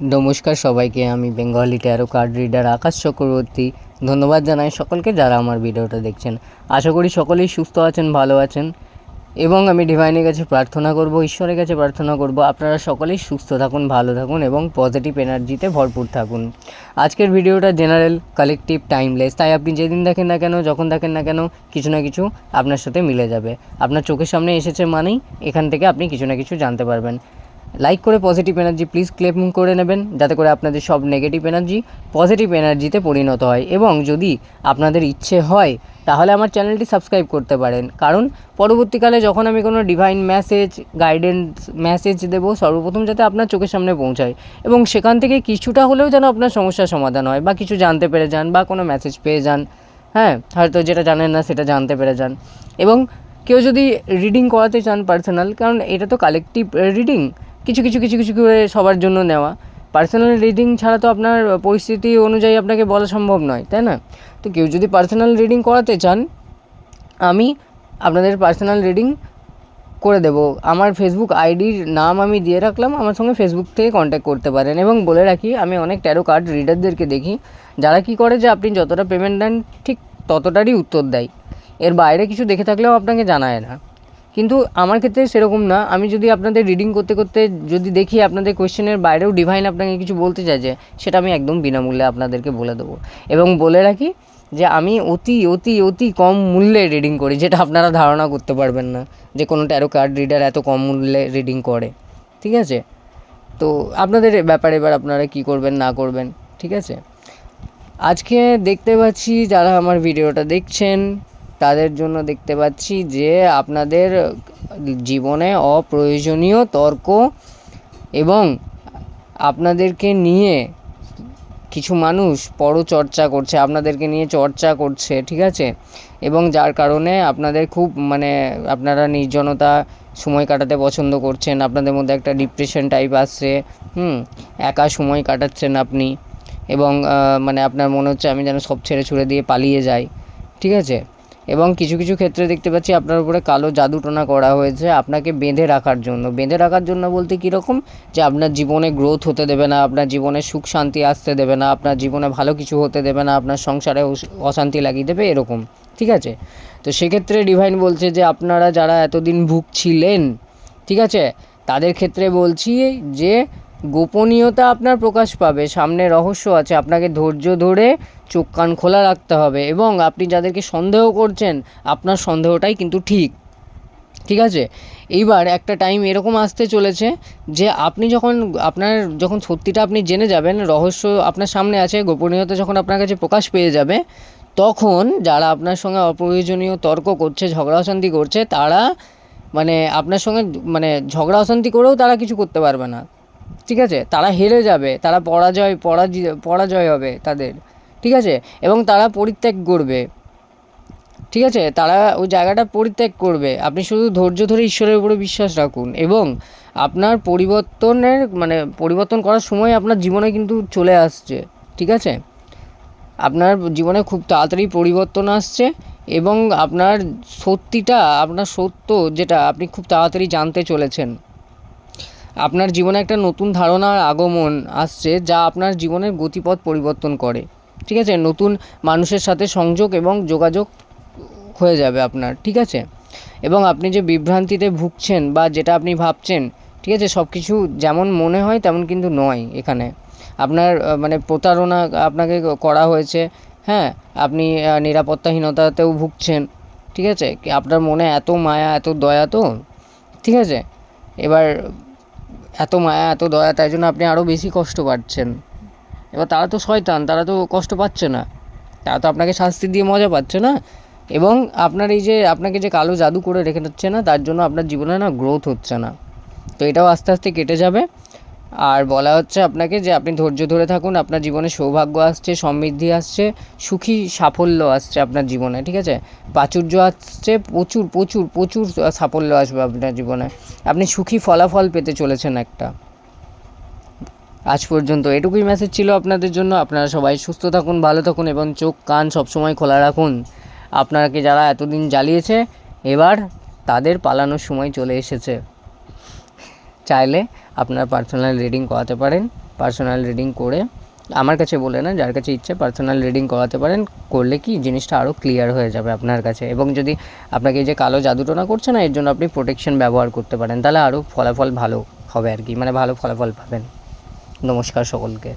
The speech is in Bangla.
নমস্কার সবাইকে, আমি Bengali tarot card reader Akash Chakraborty ধন্যবাদ জানাই সকলকে যারা আমার ভিডিওটা দেখছেন। আশা করি সকলেই সুস্থ আছেন, ভালো আছেন। এবং আমি ডিভাইনের কাছে প্রার্থনা করব, ঈশ্বরের কাছে প্রার্থনা করব, আপনারা সকলেই সুস্থ থাকুন, ভালো থাকুন এবং পজিটিভ এনার্জিতে ভরপুর থাকুন। আজকের ভিডিওটা জেনারেল কালেকটিভ টাইমলেস তাই আপনি যেদিন দেখেন না কেন, যখন দেখেন না কেন, কিছু না কিছু আপনার সাথে মিলে যাবে। আপনার চোখের সামনে এসেছে মানেই এখান থেকে আপনি কিছু না কিছু জানতে পারবেন। লাইক করে পজিটিভ এনার্জি প্লিজ ক্লেম করে নেবেন। যাতে করে আপনাদের সব নেগেটিভ এনার্জি পজিটিভ এনার্জিতে পরিণত হয়। এবং যদি আপনাদের ইচ্ছে হয়, তাহলে আমার চ্যানেলটি সাবস্ক্রাইব করতে পারেন। কারণ পরবর্তীকালে যখন আমি কোনো ডিভাইন মেসেজ গাইডেন্স মেসেজ দেব, সর্বপ্রথম যাতে আপনার চোখের সামনে পৌঁছায়। এবং সেখান থেকে কিছুটা হলেও যেন আপনার সমস্যার সমাধান হয়, বা কিছু জানতে পেরে যান, বা কোনো মেসেজ পেয়ে যান। হ্যাঁ হয়তো যেটা জানেন না, সেটা জানতে পেরে যান। এবং কেউ যদি রিডিং করাতে চান পার্সোনাল কারণ এটা তো কালেকটিভ রিডিং কিছু কিছু কিছু কিছু করে সবার জন্য নেওয়া। পার্সোনাল রিডিং ছাড়া তো আপনার পরিস্থিতি অনুযায়ী আপনাকে বলা সম্ভব নয়, তাই না? তো কেউ যদি পার্সোনাল রিডিং করাতে চান, আমি আপনাদের পার্সোনাল রিডিং করে দেব। আমার ফেসবুক আইডির নাম আমি দিয়ে রাখলাম, আমার সঙ্গে ফেসবুক থেকে কন্ট্যাক্ট করতে পারেন। এবং বলে রাখি, আমি অনেক ট্যারো কার্ড রিডারদেরকে দেখি, যারা কি করে যে আপনি যতটা পেমেন্ট দেন ঠিক ততটারই উত্তর দেয়। এর বাইরে কিছু দেখে থাকলেও আপনাকে জানায় না। কিন্তু আমার ক্ষেত্রে সেরকম না। আমি যদি আপনাদের রিডিং করতে করতে যদি দেখি আপনাদের কোয়েশ্চেনের বাইরেও ডিভাইন আপনাকে কিছু বলতে চাইছে সেটা আমি একদম বিনামূল্যে আপনাদেরকে বলে দেবো। এবং বলে রাখি যে, আমি অতি অতি অতি কম মূল্যে রিডিং করি, যেটা আপনারা ধারণা করতে পারবেন না যে, কোনো ট্যারো কার্ড রিডার এত কম মূল্যে রিডিং করে। ঠিক আছে? তো আপনাদের ব্যাপারে এবার আপনারা কি করবেন, না করবেন, ঠিক আছে? আজকে দেখতে পাচ্ছি যারা আমার ভিডিওটা দেখছেন তাদের জন্য দেখতে পাচ্ছি যে আপনাদের জীবনে অপ্রয়োজনীয় তর্ক এবং আপনাদেরকে নিয়ে কিছু মানুষ পরচর্চা করছে, আপনাদেরকে নিয়ে চর্চা করছে, ঠিক আছে? এবং যার কারণে আপনাদের খুব মানে আপনারা নির্জনতা, সময় কাটাতে পছন্দ করছেন, আপনাদের মধ্যে একটা ডিপ্রেশন টাইপ আসছে, হুম? একা সময় কাটাচ্ছেন আপনি এবং মানে আপনার মনে হচ্ছে আমি যেন সব ছেড়ে ছুড়ে দিয়ে পালিয়ে যাই, ঠিক আছে? এবং কিছু কিছু ক্ষেত্রে দেখতে পাচ্ছি আপনার উপরে কালো জাদুটোনা করা হয়েছে আপনাকে বেঁধে রাখার জন্য। বেঁধে রাখার জন্য বলতে কীরকম? যে আপনার জীবনে গ্রোথ হতে দেবে না, আপনার জীবনে সুখ শান্তি আসতে দেবে না, আপনার জীবনে ভালো কিছু হতে দেবে না, আপনার সংসারে অশান্তি লাগিয়ে দেবে এরকম। ঠিক আছে? তো সেক্ষেত্রে ডিভাইন বলছে যে আপনারা যারা এতদিন ভুগছিলেন, ঠিক আছে? তাদের ক্ষেত্রে বলছি যে গোপনীয়তা আপনার প্রকাশ পাবে। সামনে রহস্য আছে, আপনাকে ধৈর্য ধরে চোখ কান খোলা রাখতে হবে এবং আপনি যাদেরকে সন্দেহ করছেন, আপনার সন্দেহটাই কিন্তু ঠিক। ঠিক আছে? এইবার একটা টাইম এরকম আসতে চলেছে যে আপনি যখন আপনার যখন সত্যিটা আপনি জেনে যাবেন, রহস্য আপনার সামনে আছে, গোপনীয়তা যখন আপনার কাছে প্রকাশ পেয়ে যাবে, তখন যারা আপনার সঙ্গে অপ্রয়োজনীয় তর্ক করছে, ঝগড়া অশান্তি করছে, তারা মানে আপনার সঙ্গে মানে ঝগড়া অশান্তি করেও তারা কিছু করতে পারবে না। ঠিক আছে? তারা হেরে যাবে, তারা পরাজয় পরাজয় পরাজয় হবে তাদের, ঠিক আছে? এবং তারা পরিত্যাগ করবে, ঠিক আছে? তারা ওই জায়গাটা পরিত্যাগ করবে। আপনি শুধু ধৈর্য ধরে ঈশ্বরের উপরে বিশ্বাস রাখুন এবং আপনার পরিবর্তনের মানে পরিবর্তন করার সময় আপনার জীবনে কিন্তু চলে আসছে, ঠিক আছে? আপনার জীবনে খুব তাড়াতাড়ি পরিবর্তন আসছে এবং আপনার সত্যিটা, আপনার সত্য যেটা আপনি খুব তাড়াতাড়ি জানতে চলেছেন। আপনার জীবনে একটা নতুন ধারণার আগমন আসছে যা আপনার জীবনের গতিপথ পরিবর্তন করে। ঠিক আছে? নতুন মানুষের সাথে সংযোগ এবং যোগাযোগ হয়ে যাবে আপনার। ঠিক আছে? এবং আপনি যে বিভ্রান্তিতে ভুগছেন বা যেটা আপনি ভাবছেন, ঠিক আছে? সব কিছু যেমন মনে হয়, তেমন কিন্তু নয় এখানে। আপনার মানে প্রতারণা আপনাকে করা হয়েছে হ্যাঁ? আপনি নিরাপত্তাহীনতাতেও ভুগছেন, ঠিক আছে? আপনার মনে এত মায়া, এত দয়া তো? ঠিক আছে? এবার এত মায়া এত দয়া, তাই জন্য আপনি আরও বেশি কষ্ট পাচ্ছেন। এবার তারা তো শয়তান, তারা তো কষ্ট পাচ্ছে না। তারা তো আপনাকে শাস্তি দিয়ে মজা পাচ্ছে না। এবং আপনার এই যে, আপনাকে যে কালো জাদু করে রেখে যাচ্ছে না, তার জন্য আপনার জীবনে না গ্রোথ হচ্ছে না। তো এটাও আস্তে আস্তে কেটে যাবে। আর বলা হচ্ছে আপনাকে যে আপনি ধৈর্য ধরে থাকুন, আপনার জীবনে সৌভাগ্য আসছে, সমৃদ্ধি আসছে, সুখী সাফল্য আসছে আপনার জীবনে, ঠিক আছে? প্রাচুর্য আসছে, প্রচুর প্রচুর প্রচুর সাফল্য আসবে আপনার জীবনে। আপনি সুখী ফলাফল পেতে চলেছেন একটা। আজ পর্যন্ত এটুকুই মেসেজ ছিল আপনাদের জন্য। আপনারা সবাই সুস্থ থাকুন, ভালো থাকুন এবং চোখ, কান সবসময় খোলা রাখুন। আপনাকে যারা এতদিন জ্বালিয়েছে, এবার তাদের পালানোর সময় চলে এসেছে। চাইলে আপনার পার্সোনাল রিডিং করাতে পারেন পার্সোনাল রিডিং করে। আমার কাছে বলে না, যার কাছে ইচ্ছে পার্সোনাল রিডিং করাতে পারেন, করলে কি জিনিসটা আরও ক্লিয়ার হয়ে যাবে আপনার কাছে। এবং যদি আপনাকে যে কালো জাদুটোনা করছে না, এর জন্য আপনি প্রোটেকশন ব্যবহার করতে পারেন, তাহলে আরও ফলাফল ভালো হবে আর কি মানে ভালো ফলাফল পাবেন। নমস্কার সকলকে।